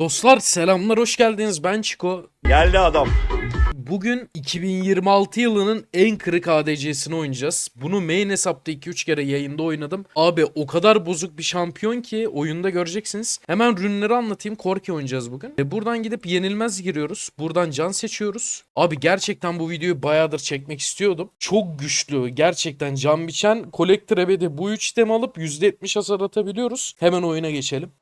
Dostlar selamlar hoş geldiniz ben Çiko. Geldi adam. Bugün 2026 yılının en kırık ADC'sini oynayacağız. Bunu main hesapta 2-3 kere yayında oynadım. Abi o kadar bozuk bir şampiyon ki oyunda göreceksiniz. Hemen rünleri anlatayım. Korki oynayacağız bugün. E buradan gidip yenilmez giriyoruz. Buradan can seçiyoruz. Abi gerçekten bu videoyu bayağıdır çekmek istiyordum. Çok güçlü. Gerçekten can biçen Collector Ebedi bu 3 tem alıp %70 hasar atabiliyoruz. Hemen oyuna geçelim.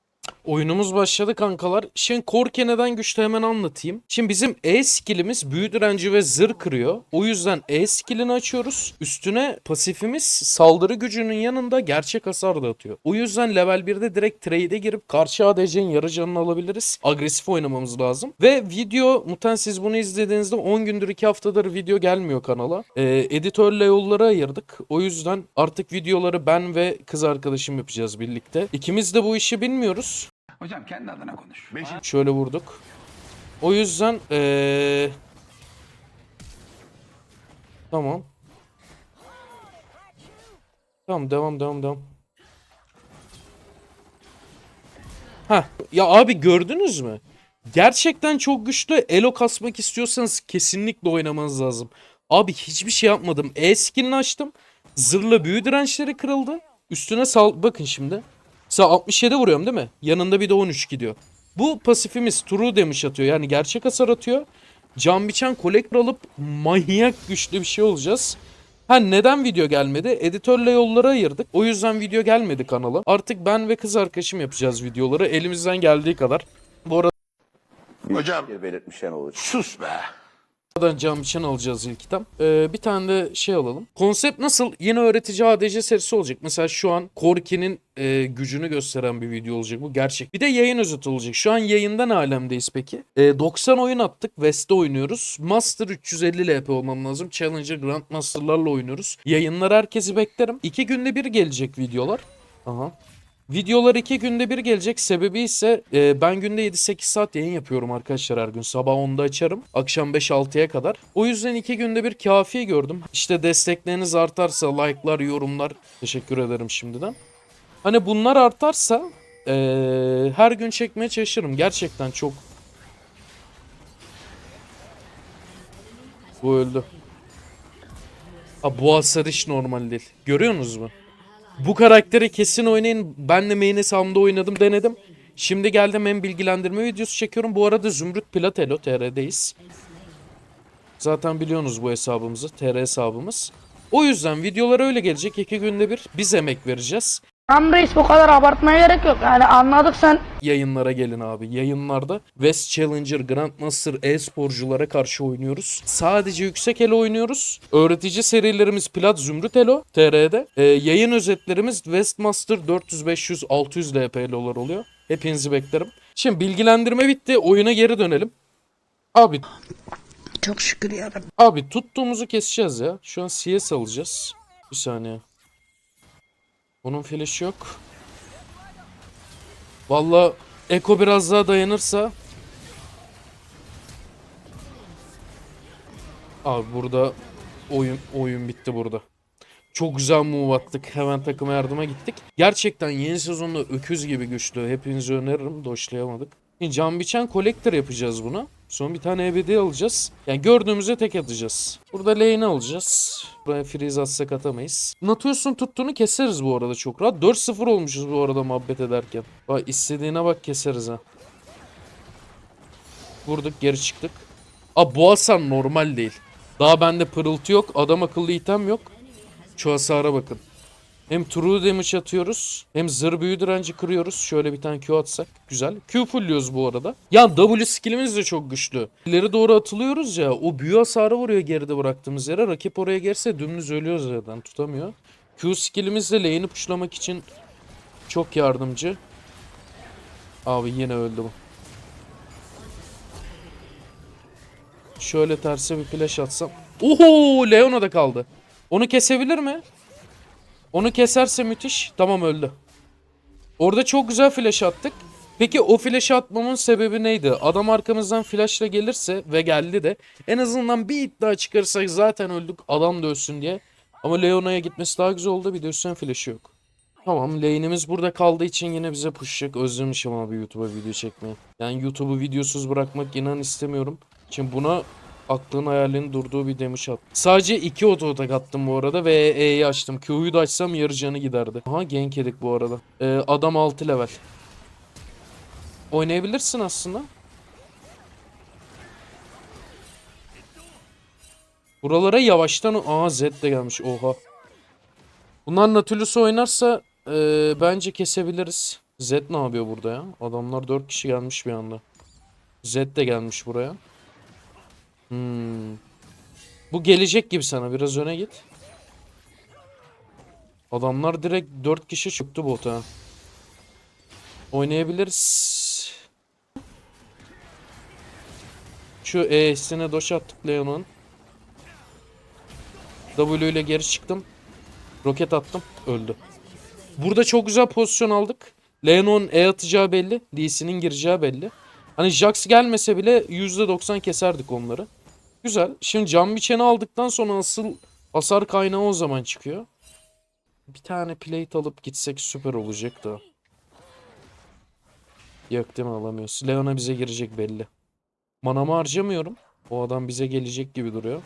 Oyunumuz başladı kankalar. Şimdi Korke neden güçlü hemen anlatayım. Şimdi bizim E skillimiz büyü direnci ve zırh kırıyor. O yüzden E skillini açıyoruz. Üstüne pasifimiz saldırı gücünün yanında gerçek hasar da atıyor. O yüzden level 1'de direkt trade'e girip karşı ADC'nin yarı canını alabiliriz. Agresif oynamamız lazım. Ve video muhtemelen siz bunu izlediğinizde 10 gündür 2 haftadır video gelmiyor kanala. Ee, editörle yolları ayırdık. O yüzden artık videoları ben ve kız arkadaşım yapacağız birlikte. İkimiz de bu işi bilmiyoruz. Hocam kendi adına konuş. Şöyle vurduk. O yüzden eee Tamam. Tamam devam devam devam. Ha ya abi gördünüz mü? Gerçekten çok güçlü. Elo kasmak istiyorsanız kesinlikle oynamanız lazım. Abi hiçbir şey yapmadım. E skillini açtım. Zırhla büyü dirençleri kırıldı. Üstüne sal bakın şimdi. Mesela 67 vuruyorum değil mi? Yanında bir de 13 gidiyor. Bu pasifimiz true damage atıyor. Yani gerçek hasar atıyor. Can biçen collector alıp manyak güçlü bir şey olacağız. Ha neden video gelmedi? Editörle yolları ayırdık. O yüzden video gelmedi kanala. Artık ben ve kız arkadaşım yapacağız videoları. Elimizden geldiği kadar. Bu arada Hocam Bir belirtmişen olacak. sus be. Buradan cam için alacağız ilk item. Ee, bir tane de şey alalım. Konsept nasıl? Yine öğretici ADC serisi olacak. Mesela şu an Korki'nin e, gücünü gösteren bir video olacak. Bu gerçek. Bir de yayın özeti olacak. Şu an yayında ne alemdeyiz peki? E, 90 oyun attık. West'te oynuyoruz. Master 350 LP olmam lazım. Challenger Grandmaster'larla oynuyoruz. Yayınlar herkesi beklerim. İki günde bir gelecek videolar. Aha. Videolar iki günde bir gelecek. Sebebi ise e, ben günde 7-8 saat yayın yapıyorum arkadaşlar her gün. Sabah 10'da açarım. Akşam 5-6'ya kadar. O yüzden iki günde bir kafi gördüm. İşte destekleriniz artarsa like'lar, yorumlar. Teşekkür ederim şimdiden. Hani bunlar artarsa e, her gün çekmeye çalışırım. Gerçekten çok... Bu öldü. Ha, bu hasar hiç normal değil. Görüyorsunuz mu? Bu karakteri kesin oynayın. Ben de main hesabımda oynadım denedim. Şimdi geldim hem bilgilendirme videosu çekiyorum. Bu arada Zümrüt Platelo TR'deyiz. Zaten biliyorsunuz bu hesabımızı. TR hesabımız. O yüzden videolar öyle gelecek. iki günde bir biz emek vereceğiz. Tam reis bu kadar abartmaya gerek yok. Yani anladık sen Yayınlara gelin abi. Yayınlarda West Challenger, Grandmaster e-sporculara karşı oynuyoruz. Sadece yüksek elo oynuyoruz. Öğretici serilerimiz Plat Zümrüt Elo TR'de. Ee, yayın özetlerimiz Westmaster 400, 500, 600 LP elolar oluyor. Hepinizi beklerim. Şimdi bilgilendirme bitti. Oyuna geri dönelim. Abi çok şükür ya Abi tuttuğumuzu keseceğiz ya. Şu an CS alacağız. Bir saniye. Bunun flash'ı yok. Valla Eko biraz daha dayanırsa. Abi burada oyun oyun bitti burada. Çok güzel move attık. Hemen takıma yardıma gittik. Gerçekten yeni sezonda öküz gibi güçlü. Hepinize öneririm. Doşlayamadık. Can biçen collector yapacağız bunu. Son bir tane ebedi alacağız. Yani gördüğümüze tek atacağız. Burada lane alacağız. Buraya freeze atsak atamayız. Natos'un tuttuğunu keseriz bu arada çok rahat. 4-0 olmuşuz bu arada muhabbet ederken. Bak istediğine bak keseriz ha. Vurduk geri çıktık. Aa bu hasar normal değil. Daha bende pırıltı yok. Adam akıllı item yok. Şu hasara bakın. Hem true damage atıyoruz. Hem zırh büyü direnci kırıyoruz. Şöyle bir tane Q atsak. Güzel. Q fullüyoruz bu arada. Ya W skillimiz de çok güçlü. İleri doğru atılıyoruz ya. O büyü hasarı vuruyor geride bıraktığımız yere. Rakip oraya gelirse dümdüz ölüyor zaten. Tutamıyor. Q skillimiz de lane'i pushlamak için çok yardımcı. Abi yine öldü bu. Şöyle terse bir flash atsam. Oho! Leona da kaldı. Onu kesebilir mi? Onu keserse müthiş. Tamam öldü. Orada çok güzel flash attık. Peki o flash atmamın sebebi neydi? Adam arkamızdan flashla gelirse ve geldi de en azından bir iddia çıkarırsak zaten öldük adam da ölsün diye. Ama Leona'ya gitmesi daha güzel oldu bir de üstüne flash'ı yok. Tamam lane'imiz burada kaldığı için yine bize pushacak. Özlemişim abi YouTube'a video çekmeyi. Yani YouTube'u videosuz bırakmak inan istemiyorum. Şimdi buna aklın hayalinin durduğu bir demiş at. Sadece iki oto atak attım bu arada ve E'yi açtım. Q'yu da açsam yarı canı giderdi. Aha gank yedik bu arada. Ee, adam 6 level. Oynayabilirsin aslında. Buralara yavaştan... Aa Z de gelmiş. Oha. Bunlar Nautilus oynarsa e, bence kesebiliriz. Z ne yapıyor burada ya? Adamlar 4 kişi gelmiş bir anda. Z de gelmiş buraya. Hmm. Bu gelecek gibi sana. Biraz öne git. Adamlar direkt 4 kişi çıktı bota. Oynayabiliriz. Şu E'sine doş attık Leon'un. W ile geri çıktım. Roket attım. Öldü. Burada çok güzel pozisyon aldık. Leon'un E atacağı belli. DC'nin gireceği belli. Hani Jax gelmese bile %90 keserdik onları. Güzel. Şimdi cam biçeni aldıktan sonra asıl hasar kaynağı o zaman çıkıyor. Bir tane plate alıp gitsek süper olacak da. Yok değil mi alamıyoruz. Leon'a bize girecek belli. Manamı harcamıyorum. O adam bize gelecek gibi duruyor.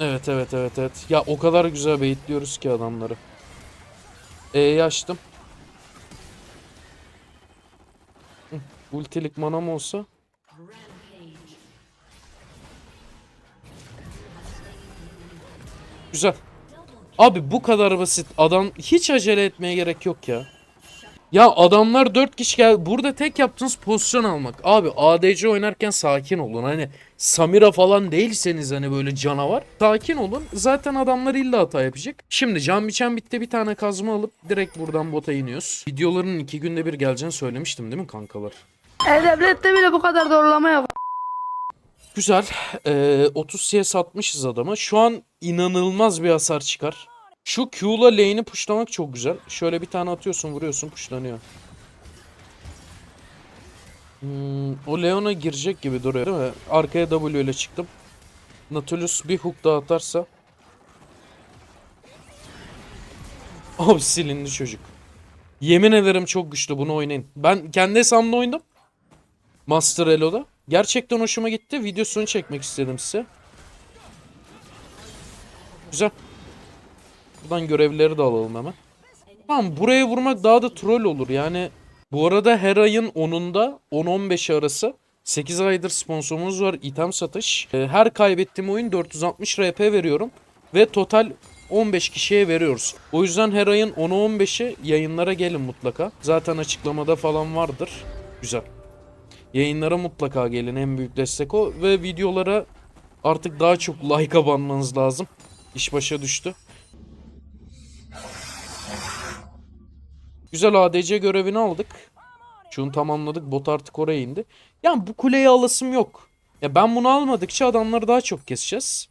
Evet evet evet evet. Ya o kadar güzel baitliyoruz ki adamları. E'yi açtım. Ultilik manam olsa. Güzel. Abi bu kadar basit. Adam hiç acele etmeye gerek yok ya. Ya adamlar 4 kişi gel. Burada tek yaptığınız pozisyon almak. Abi ADC oynarken sakin olun. Hani Samira falan değilseniz hani böyle canavar. Sakin olun. Zaten adamlar illa hata yapacak. Şimdi can biçen bitti. Bir tane kazma alıp direkt buradan bota iniyoruz. Videoların iki günde bir geleceğini söylemiştim değil mi kankalar? E-Devlet'te bile bu kadar zorlama yok. Güzel. Ee, 30 CS atmışız adama. Şu an inanılmaz bir hasar çıkar. Şu Q'la lane'i pushlamak çok güzel. Şöyle bir tane atıyorsun vuruyorsun pushlanıyor. Hmm, o Leon'a girecek gibi duruyor değil mi? Arkaya W ile çıktım. Nautilus bir hook daha atarsa. Abi silindi çocuk. Yemin ederim çok güçlü bunu oynayın. Ben kendi hesabımda oynadım. Master Elo'da. Gerçekten hoşuma gitti. Videosunu çekmek istedim size. Güzel. Buradan görevleri de alalım hemen. Tamam buraya vurmak daha da troll olur. Yani bu arada her ayın 10'unda 10-15 arası 8 aydır sponsorumuz var item satış. Ee, Her kaybettiğim oyun 460 RP veriyorum. Ve total 15 kişiye veriyoruz. O yüzden her ayın 10'u 15'i yayınlara gelin mutlaka. Zaten açıklamada falan vardır. Güzel. Yayınlara mutlaka gelin en büyük destek o. Ve videolara artık daha çok like abanmanız lazım. İş başa düştü. Güzel ADC görevini aldık. Şunu tamamladık. Bot artık oraya indi. Yani bu kuleyi alasım yok. Ya ben bunu almadıkça adamları daha çok keseceğiz.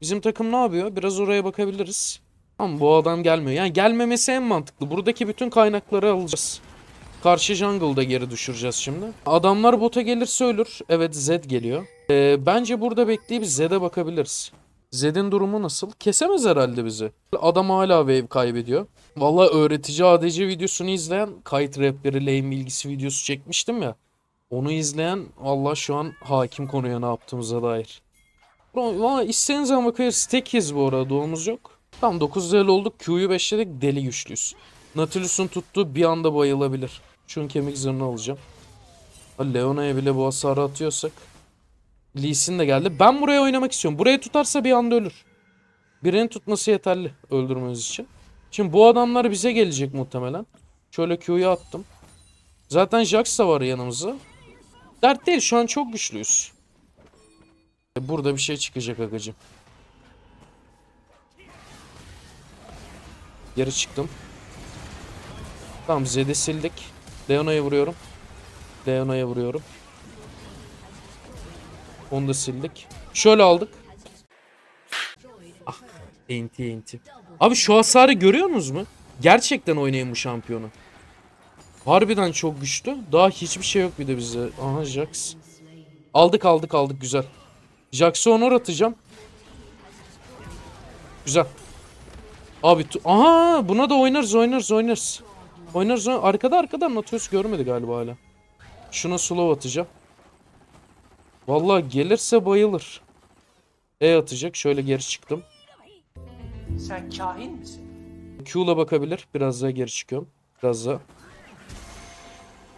Bizim takım ne yapıyor? Biraz oraya bakabiliriz. Tamam bu adam gelmiyor. Yani gelmemesi en mantıklı. Buradaki bütün kaynakları alacağız. Karşı jungle'da geri düşüreceğiz şimdi. Adamlar bota gelirse ölür. Evet Zed geliyor. Ee, bence burada bekleyip Zed'e bakabiliriz. Zed'in durumu nasıl? Kesemez herhalde bizi. Adam hala wave kaybediyor. Valla öğretici ADC videosunu izleyen kayıt rapleri lane bilgisi videosu çekmiştim ya. Onu izleyen valla şu an hakim konuya ne yaptığımıza dair. Valla istediğiniz zaman bakıyoruz. Tekiz bu arada doğumuz yok. Tam 9 level olduk. Q'yu 5'ledik. Deli güçlüyüz. Nautilus'un tuttuğu bir anda bayılabilir. Şunun kemik zırhını alacağım. Leona'ya bile bu hasarı atıyorsak. Lee Sin de geldi. Ben buraya oynamak istiyorum. Buraya tutarsa bir anda ölür. Birinin tutması yeterli öldürmemiz için. Şimdi bu adamlar bize gelecek muhtemelen. Şöyle Q'yu attım. Zaten Jax da var yanımızda. Dert değil şu an çok güçlüyüz. E, Burada bir şey çıkacak agacım. Geri çıktım. Tamam Zed'i sildik. Leona'ya vuruyorum. Leona'ya vuruyorum. Onu da sildik. Şöyle aldık. Ah, enti enti. Abi şu hasarı görüyorsunuz mu? Gerçekten oynayın bu şampiyonu. Harbiden çok güçlü. Daha hiçbir şey yok bir de bize. Aha Jax. Aldık aldık aldık güzel. Jax'a honor atacağım. Güzel. Abi aha buna da oynarız oynarız oynarız. Oynarız oynarız. Arkada arkada anlatıyoruz görmedi galiba hala. Şuna slow atacağım. Vallahi gelirse bayılır. E atacak. Şöyle geri çıktım. Sen kahin misin? Q'la bakabilir. Biraz daha geri çıkıyorum. Biraz daha.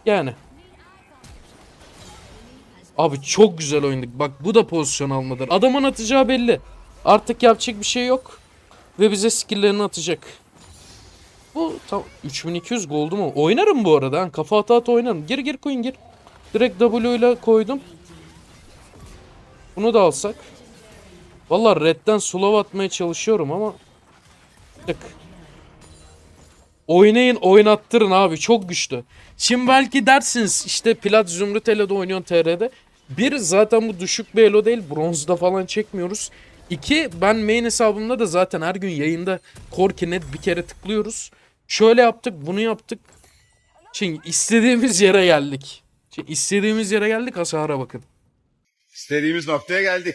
Yani. Abi çok güzel oynadık. Bak bu da pozisyon almadır. Adamın atacağı belli. Artık yapacak bir şey yok. Ve bize skill'lerini atacak. Bu tam 3200 goldu mu? Oynarım bu arada. Kafa ata ata oynarım. Gir gir koyun gir. Direkt W ile koydum. Bunu da alsak. Vallahi redden slow atmaya çalışıyorum ama Tık. Oynayın oynattırın abi çok güçlü. Şimdi belki dersiniz işte Plat Zümrüt Elo'da oynuyorsun TR'de. Bir zaten bu düşük bir Elo değil bronzda falan çekmiyoruz. İki ben main hesabımda da zaten her gün yayında Korki net bir kere tıklıyoruz. Şöyle yaptık bunu yaptık. Şimdi istediğimiz yere geldik. Şimdi istediğimiz yere geldik hasara bakın. İstediğimiz noktaya geldik.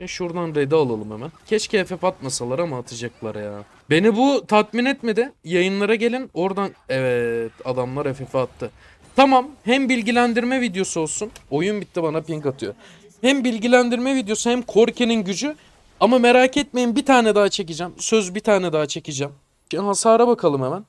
E şuradan red'i alalım hemen. Keşke FF atmasalar ama atacaklar ya. Beni bu tatmin etmedi. Yayınlara gelin oradan... Evet adamlar FF attı. Tamam hem bilgilendirme videosu olsun. Oyun bitti bana ping atıyor. Hem bilgilendirme videosu hem Korke'nin gücü. Ama merak etmeyin bir tane daha çekeceğim. Söz bir tane daha çekeceğim. Hasara bakalım hemen.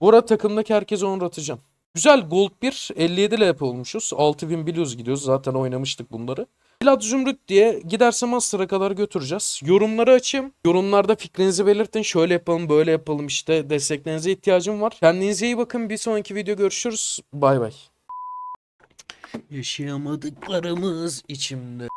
Bu arada takımdaki herkese onu atacağım. Güzel Gold 1 57 LP olmuşuz. 6000 biliyoruz gidiyoruz. Zaten oynamıştık bunları. Plat Zümrüt diye giderse Master'a kadar götüreceğiz. Yorumları açayım. Yorumlarda fikrinizi belirtin. Şöyle yapalım böyle yapalım işte desteklerinize ihtiyacım var. Kendinize iyi bakın. Bir sonraki video görüşürüz. Bay bay. Yaşayamadıklarımız içimde.